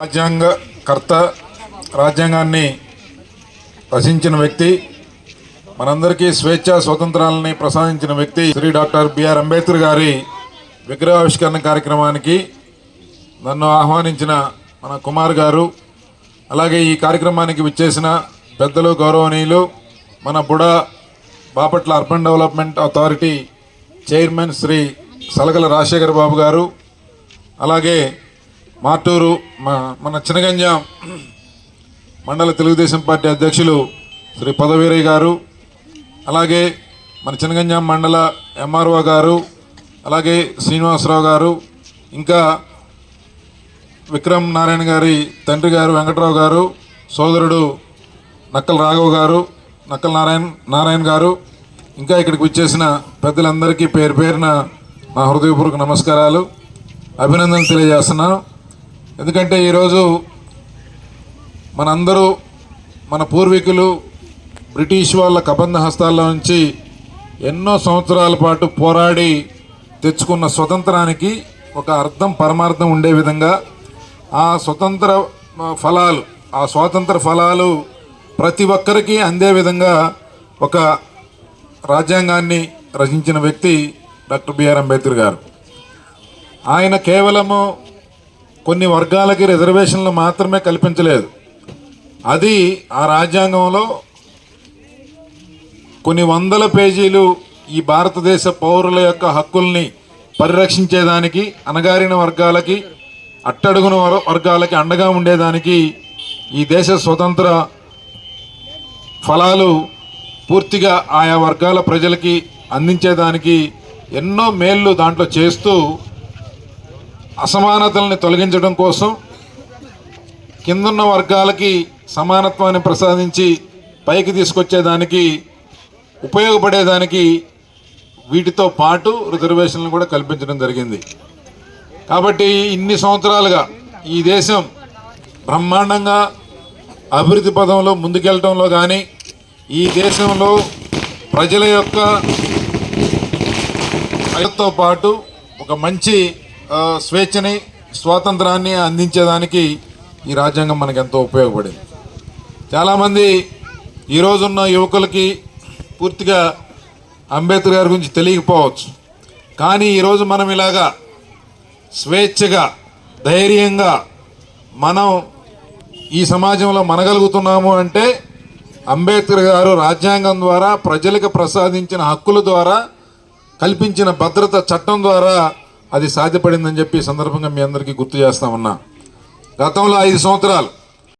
రాజ్యాంగకర్త రాజ్యాంగాన్ని రచించిన వ్యక్తి మనందరికీ స్వేచ్ఛ స్వతంత్రాలని ప్రసాదించిన వ్యక్తి శ్రీ డాక్టర్ బిఆర్ అంబేద్కర్ గారి విగ్రహావిష్కరణ కార్యక్రమానికి నన్ను ఆహ్వానించిన మన కుమార్ గారు అలాగే ఈ కార్యక్రమానికి విచ్చేసిన పెద్దలు గౌరవనీయులు మన BUDA Bapatla urban development authority chairman Shri Salagala Rajasekhar Babu గారు అలాగే మాటూరు మా మన చినగంజాం మండల తెలుగుదేశం పార్టీ అధ్యక్షులు శ్రీ పదవీరయ్య గారు అలాగే మన చినగంజాం మండల ఎంఆర్ఓ గారు అలాగే శ్రీనివాసరావు గారు ఇంకా విక్రమ్ నారాయణ గారి తండ్రి గారు వెంకట్రావు గారు సోదరుడు నక్కల రాఘవ్ గారు నక్కల నారాయణ నారాయణ గారు ఇంకా ఇక్కడికి వచ్చేసిన పెద్దలందరికీ పేరు పేరున నా హృదయపూర్వక నమస్కారాలు. అభినందనలు తెలియజేస్తున్నాను. ఎందుకంటే ఈరోజు మనందరూ మన పూర్వీకులు బ్రిటిష్ వాళ్ళ కబంధ హస్తాల్లో నుంచి ఎన్నో సంవత్సరాల పాటు పోరాడి తెచ్చుకున్న స్వతంత్రానికి ఒక అర్థం పరమార్థం ఉండే విధంగా ఆ స్వతంత్ర ఫలాలు ఆ స్వాతంత్ర ఫలాలు ప్రతి ఒక్కరికి అందే విధంగా ఒక రాజ్యాంగాన్ని రచించిన వ్యక్తి డాక్టర్ బిఆర్ అంబేద్కర్ గారు. ఆయన కేవలము కొన్ని వర్గాలకి రిజర్వేషన్లు మాత్రమే కల్పించలేదు. అది ఆ రాజ్యాంగంలో కొన్ని వందల పేజీలు ఈ భారతదేశ పౌరుల యొక్క హక్కుల్ని పరిరక్షించేదానికి అణగారిన వర్గాలకి అట్టడుగున వర్గాలకి అండగా ఉండేదానికి ఈ దేశ స్వతంత్ర ఫలాలు పూర్తిగా ఆయా వర్గాల ప్రజలకి అందించేదానికి ఎన్నో మేళ్ళు దాంట్లో చేస్తూ అసమానతల్ని తొలగించడం కోసం కిందున్న వర్గాలకి సమానత్వాన్ని ప్రసాదించి పైకి తీసుకొచ్చేదానికి ఉపయోగపడేదానికి వీటితో పాటు రిజర్వేషన్లు కూడా కల్పించడం జరిగింది. కాబట్టి ఇన్ని సంవత్సరాలుగా ఈ దేశం బ్రహ్మాండంగా అభివృద్ధి పదంలో ముందుకెళ్ళటంలో కానీ ఈ దేశంలో ప్రజల యొక్క తో పాటు ఒక మంచి స్వేచ్ఛని స్వాతంత్రాన్ని అందించేదానికి ఈ రాజ్యాంగం మనకు ఎంతో ఉపయోగపడింది. చాలామంది ఈ రోజున్న యువకులకి పూర్తిగా అంబేద్కర్ గారి గురించి తెలియకపోవచ్చు. కానీ ఈరోజు మనం ఇలాగా స్వేచ్ఛగా ధైర్యంగా మనం ఈ సమాజంలో మనగలుగుతున్నాము అంటే అంబేద్కర్ గారు రాజ్యాంగం ద్వారా ప్రజలకు ప్రసాదించిన హక్కుల ద్వారా కల్పించిన భద్రత చట్టం ద్వారా అది సాధ్యపడిందని చెప్పి సందర్భంగా మీ అందరికీ గుర్తు చేస్తా ఉన్నా. గతంలో ఐదు సంవత్సరాలు